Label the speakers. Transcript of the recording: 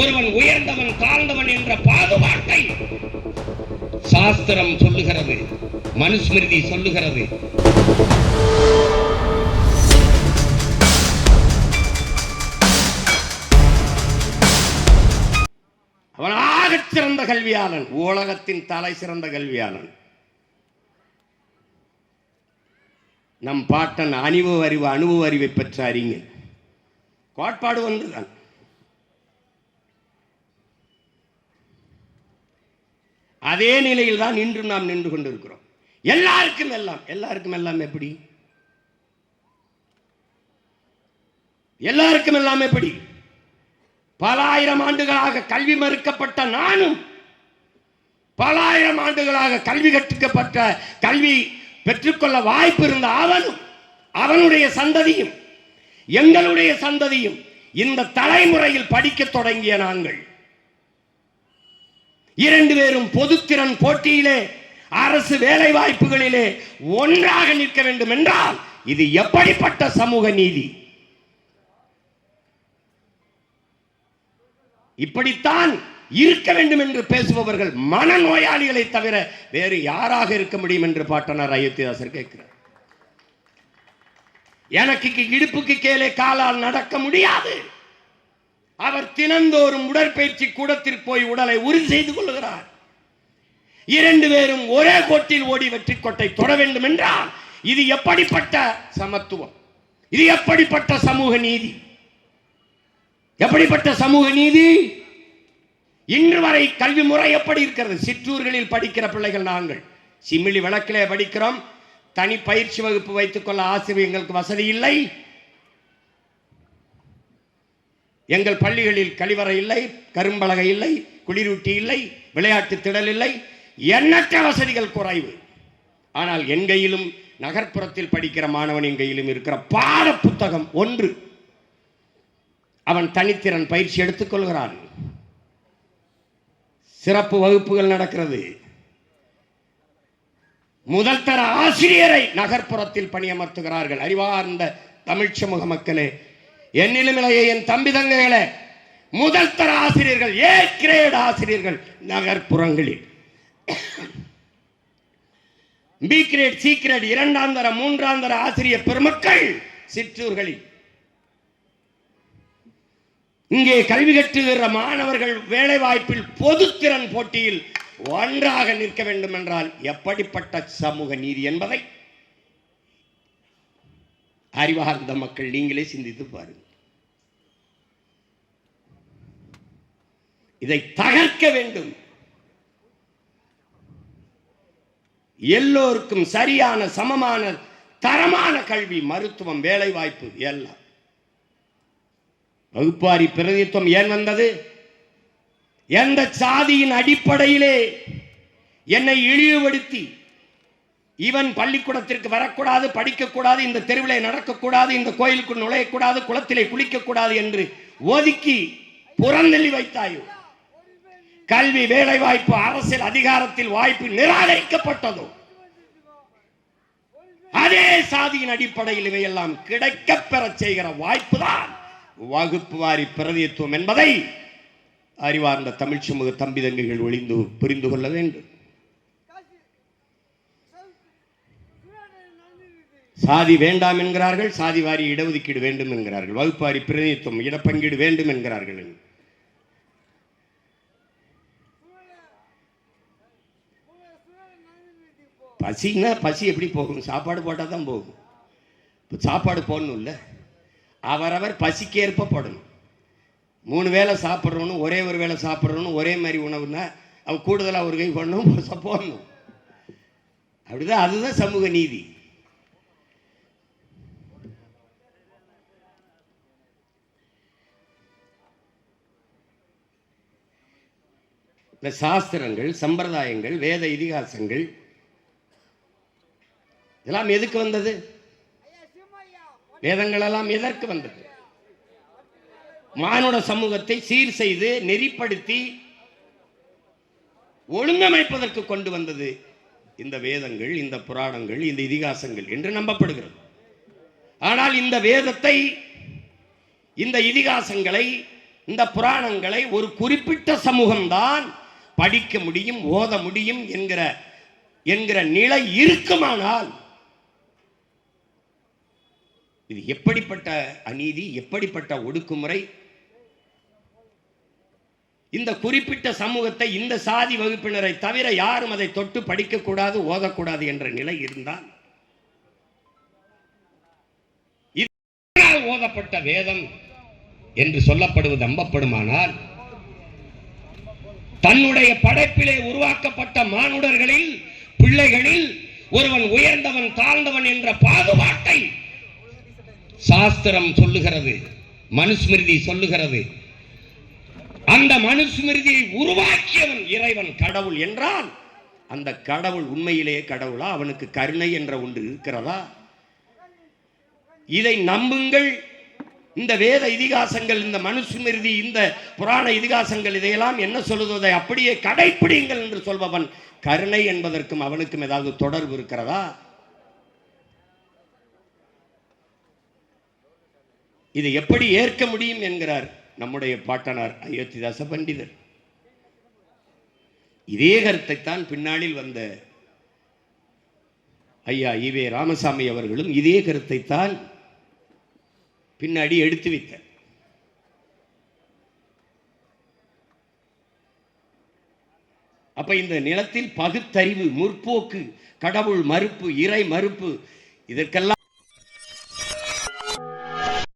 Speaker 1: ஒருவன் உயர்ந்தவன் தாழ்ந்தவன் என்ற பாகுபாட்டை சாஸ்திரம் சொல்லுகிறது மனுஸ்மிருதி சொல்லுகிறது. அவன் ஆகச் சிறந்த கல்வியாளன் உலகத்தின் தலை சிறந்த கல்வியாளன். நம் பாட்டன் அணிவு அறிவு அனுபவ அறிவை பெற்ற அறிஞர். கோட்பாடு ஒன்றுதான். அதே நிலையில் தான் இன்று நாம் நின்று கொண்டிருக்கிறோம். எல்லாருக்கும் எல்லாம் எல்லாருக்கும் எல்லாம் எப்படி? எல்லாருக்கும் எல்லாம் எப்படி? பல ஆயிரம் ஆண்டுகளாக கல்வி மறுக்கப்பட்ட நானும் பல ஆயிரம் ஆண்டுகளாக கல்வி கற்றுக்கப்பட்ட கல்வி பெற்றுக்கொள்ள வாய்ப்பு இருந்த அவனும் அவனுடைய சந்ததியும் எங்களுடைய சந்ததியும் இந்த தலைமுறையில் படிக்க தொடங்கிய நாங்கள். இரண்டு பேரும் பொதுத்திறன் போட்டியிலே அரசு வேலை வாய்ப்புகளிலே ஒன்றாக நிற்க வேண்டும் என்றால் இது எப்படிப்பட்ட சமூக நீதி? இப்படித்தான் இருக்க வேண்டும் என்று பேசுபவர்கள் மனநோயாளிகளை தவிர வேறு யாராக இருக்க முடியும் என்று பாட்டனார் அயோத்திதாசர் கேட்கிறார். எனக்கு இடுப்புக்கு கீழே காலால் நடக்க முடியாது. அவர் தினந்தோறும் உடற்பயிற்சி கூடத்திற்கு போய் உடலை உறுதி செய்து கொள்கிறார். இரண்டு பேரும் ஒரே கோட்டில் ஓடி வெற்றி கோட்டை தொட வேண்டும் என்றால் இது எப்படிப்பட்ட சமத்துவம்? இது எப்படிப்பட்ட சமூக நீதி? எப்படிப்பட்ட சமூக நீதி? இன்று வரை கல்வி முறை எப்படி இருக்கிறது? சிற்றூர்களில் படிக்கிற பிள்ளைகள் நாங்கள். சிமிழி விளக்கிலே படிக்கிறோம். தனி பயிற்சி வகுப்பு வைத்துக் கொள்ள ஆசிரியர் எங்களுக்கு வசதி இல்லை. எங்கள் பள்ளிகளில் கழிவறை இல்லை கரும்பலகை இல்லை குளிரூட்டி இல்லை விளையாட்டு திடல் இல்லை. எண்ணற்ற வசதிகள் குறைவு. ஆனால் என் கையிலும் நகர்ப்புறத்தில் படிக்கிற மாணவன் என் கையிலும் இருக்கிற பாட புத்தகம் ஒன்று. அவன் தனித்திறன் பயிற்சி எடுத்துக்கொள்கிறான் சிறப்பு வகுப்புகள் நடக்கிறது. முதல் தர ஆசிரியரை நகர்ப்புறத்தில் பணியமர்த்துகிறார்கள். அறிவார்ந்த தமிழ் சமூக மக்களே என்னிலும் என் தம்பி தங்கைகளே முதல் தர ஆசிரியர்கள் ஏ கிரேட் ஆசிரியர்கள் நகர்ப்புறங்களில். பி கிரேட் சி கிரேட் இரண்டாம் தர மூன்றாம் தர ஆசிரியர் பெருமக்கள் சிற்றூர்களில். இங்கே கல்வி கற்றுகிற மாணவர்கள் வேலைவாய்ப்பில் பொதுத்திறன் போட்டியில் ஒன்றாக நிற்க வேண்டும் என்றால் எப்படிப்பட்ட சமூக நீதி என்பதை அறிவார்ந்த மக்கள் நீங்களே சிந்தித்து பாருங்கள். இதை தகர்க்க வேண்டும். எல்லோருக்கும் சரியான சமமான தரமான கல்வி மருத்துவம் வேலை வாய்ப்பு எல்லாம். வகுப்பாரி பிரதித்துவம் ஏன் வந்தது? எந்த சாதியின் அடிப்படையிலே என்னை இழிவுபடுத்தி இவன் பள்ளிக்கூடத்திற்கு வரக்கூடாது படிக்கக்கூடாது இந்த தெருவிலே நடக்கக்கூடாது இந்த கோயிலுக்குள் நுழையக்கூடாது குளத்திலே குளிக்கக்கூடாது என்று ஒதுக்கி புறந்தள்ளி வைத்தாயோ? கல்வி வேலை வாய்ப்பு அரசியல் அதிகாரத்தில் வாய்ப்பு நிராகரிக்கப்பட்டதோ அதே சாதியின் அடிப்படையில் இவையெல்லாம் கிடைக்க பெறச் செய்கிற வாய்ப்புதான் வகுப்பு வாரி பிரதித்துவம் என்பதை அறிவார்ந்த தமிழ் சமூக தம்பி தங்கைகள் ஒளிந்து புரிந்து கொள்ள வேண்டும். சாதி வேண்டாம் என்கிறார்கள் சாதி வாரி இடஒதுக்கீடு வேண்டும் என்கிறார்கள் வகுப்பாரி பிரதிநிதித்துவம் இடப்பங்கீடு வேண்டும் என்கிறார்கள் பசின்னா பசி எப்படி போகும்? சாப்பாடு போட்டால் தான் போகும். இப்போ சாப்பாடு போடணும் இல்லை அவரவர் பசிக்கேற்ப போடணும். மூணு வேளை சாப்பிட்றவனும் ஒரே ஒரு வேளை சாப்பிட்றவனும் ஒரே மாதிரி உணவுனா அவன் கூடுதலாக ஒரு கை போடணும் புதுசாக போடணும். அப்படிதான் அதுதான் சமூக நீதி. இந்த சாஸ்திரங்கள் சம்பிரதாயங்கள் வேத இதிகாசங்கள் இதெல்லாம் எதுக்கு வந்தது? வேதங்கள் எல்லாம் எதற்கு வந்தது? மானுட சமூகத்தை சீர் செய்து நெறிப்படுத்தி ஒழுங்கமைப்பதற்கு கொண்டு வந்தது இந்த வேதங்கள் இந்த புராணங்கள் இந்த இதிகாசங்கள் என்று நம்பப்படுகிறது. ஆனால் இந்த வேதத்தை இந்த இதிகாசங்களை இந்த புராணங்களை ஒரு குறிப்பிட்ட சமூகம்தான் படிக்க முடியும் ஓத முடியும் என்கிற என்கிற நிலை இருக்குமானால் இது எப்படிப்பட்ட அநீதி எப்படிப்பட்ட ஒடுக்குமுறை? இந்த குறிப்பிட்ட சமூகத்தை இந்த சாதி வகுப்பினரை தவிர யாரும் அதை தொட்டு படிக்கக்கூடாது ஓதக்கூடாது என்ற நிலை இருந்தால் ஓதப்பட்ட வேதம் என்று சொல்லப்படுவது நம்பப்படுமானால் தன்னுடைய படைப்பிலே உருவாக்கப்பட்ட மானுடர்களில் பிள்ளைகளில் ஒருவன் உயர்ந்தவன் தாழ்ந்தவன் என்ற பாகுபாட்டை சாஸ்திரம் சொல்லுகிறது மனுஸ்மிருதி சொல்லுகிறது. அந்த மனுஸ்மிருதியை உருவாக்கியவன் இறைவன் கடவுள் என்றால் அந்த கடவுள் உண்மையிலேயே கடவுளா? அவனுக்கு கருணை என்ற ஒன்று இருக்கிறதா? இதை நம்புங்கள். இந்த வேத இதிகாசங்கள் இந்த மனுஸ்மிருதி இந்த புராண இதிகாசங்கள் இதையெல்லாம் என்ன சொல்லுவதை அப்படியே கடைப்பிடிங்கள் என்று சொல்பவன் கருணை என்பதற்கும் அவனுக்கும் ஏதாவது தொடர்பு இருக்கிறதா? இதை எப்படி ஏற்க முடியும் என்கிறார் நம்முடைய பாட்டனார் அயோத்திதாச பண்டிதர். இதே கருத்தைத்தான் பின்னாளில் வந்த ஐயா ஈவே ராமசாமி அவர்களும் இதே கருத்தைத்தான் பின்னாடி எடுத்து வைத்தார். அப்ப இந்த நிலத்தில் பகுத்தறிவு முற்போக்கு கடவுள் மறுப்பு இறை மறுப்பு இதற்கெல்லாம்